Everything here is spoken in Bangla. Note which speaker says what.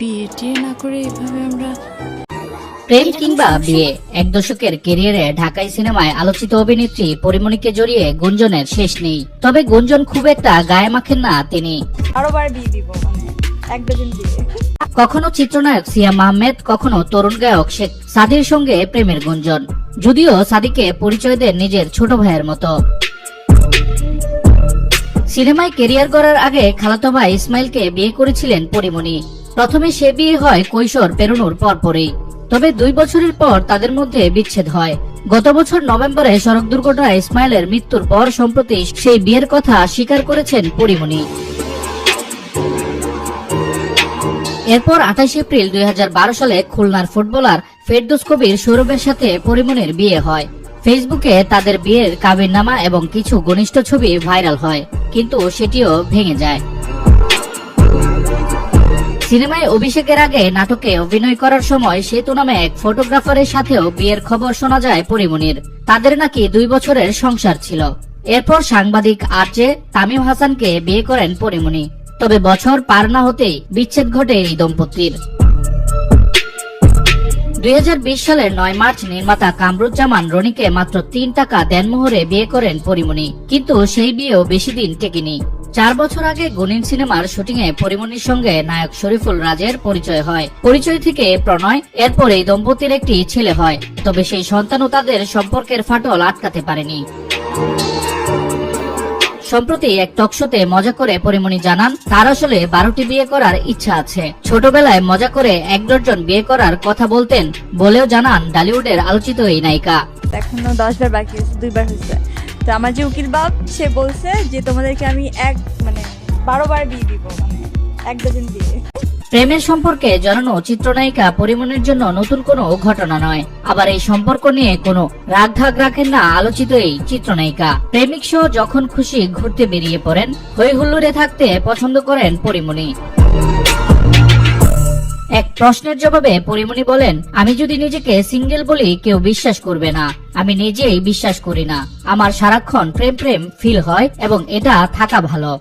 Speaker 1: বিয়ে টিয়ে না করে এইভাবে আমরা
Speaker 2: প্রেম কিংবা বিয়ে এক দশকের কেরিয়ারে ঢাকাই সিনেমায় আলোচিত অভিনেত্রী পরিমণিকে জড়িয়ে গুঞ্জনের শেষ নেই। তবে গুঞ্জন খুব একটা গায়ে মাখেন না তিনি।
Speaker 3: আরও বিয়ে দিব মানে এক ডজন বিয়ে
Speaker 2: কখনো চিত্রনায়ক সিয়াম আহমেদ কখনো তরুণ গায়ক শেখ সাদির সঙ্গে প্রেমের গুঞ্জন। যদিও সাদিকে পরিচয় দেন নিজের ছোট ভাইয়ের মতো। সিনেমায় কেরিয়ার করার আগে খালাতো ভাই ইসমাইলকে বিয়ে করেছিলেন পরিমণি। প্রথমে সে বিয়ে হয় কৈশোর পেরোনোর পরপরই। তবে দুই বছরের পর তাদের মধ্যে বিচ্ছেদ হয়। গত বছর নভেম্বরে সড়ক দুর্ঘটনায় ইসমাইলের মৃত্যুর পর সম্প্রতি সেই বিয়ের কথা স্বীকার করেছেন পরিমণি। এরপর আঠাশ এপ্রিল দুই হাজার বারো সালে খুলনার ফুটবলার ফেরদৌস কবির সৌরভের সাথে পরিমণের বিয়ে হয়। ফেসবুকে তাদের বিয়ের কাবিরনামা এবং কিছু ঘনিষ্ঠ ছবি ভাইরাল হয়, কিন্তু সেটিও ভেঙে যায়। সিনেমায় অভিষেকের আগে নাটকে অভিনয় করার সময় সেতু নামে এক ফটোগ্রাফারের সাথেও বিয়ের খবর শোনা যায় পরিমণির তাদের নাকি দুই বছরের সংসার ছিল। এরপর সাংবাদিক আর্চে তামিম হাসানকে বিয়ে করেন পরিমণি তবে বছর পার না হতেই বিচ্ছেদ ঘটে এই দম্পতির। দুই হাজার বিশ সালের নয় মার্চ নির্মাতা কামরুজ্জামান রনিকে মাত্র তিন টাকা দেনমোহরে বিয়ে করেন পরিমণি কিন্তু সেই বিয়েও বেশি দিন টেকেনি। চার বছর আগে গুনিন সিনেমার শুটিং এ পরিমণির সঙ্গে নায়ক শরীফুল রাজের পরিচয় হয়। পরিচয় থেকে প্রণয় এরপর এই দম্পতির একটি ছেলে হয়। তবে সেই সন্তানও তাদের সম্পর্কের ফাটল আটকাতে পারেনি। সম্প্রতি এক টকশোতে মজা করে পরিমণি জানান, তার আসলে বারোটি বিয়ে করার ইচ্ছা আছে। ছোটবেলায় মজা করে এক ডজন বিয়ে করার কথা বলতেন বলেও জানান ডালিউডের আলোচিত এই নায়িকা।
Speaker 3: এখনও দশ বার বাকি দুইবার হয়েছে। তো আমার যে উকিল বাপ, সে বলছে যে তোমাদেরকে আমি এক মানে বারো বার বিয়ে দিব মানে এক ডজন বিয়ে
Speaker 2: প্রেমের সম্পর্কে জানানো চিত্রনায়িকা পরিমণের জন্য নতুন কোনো ঘটনা নয়। আবার এই সম্পর্ক নিয়ে কোনো রাগঢাক রাখেন না আলোচিত এই চিত্রনায়িকা। প্রেমিক সহ যখন খুশি ঘুরতে বেরিয়ে পড়েন হই হুল্লোড়ে থাকতে পছন্দ করেন পরিমণি। এক প্রশ্নের জবাবে পরিমণি বলেন, আমি যদি নিজেকে সিঙ্গেল বলি, কেউ বিশ্বাস করবে না। আমি নিজেই বিশ্বাস করি না। আমার সারাক্ষণ প্রেম প্রেম ফিল হয় এবং এটা থাকা ভালো।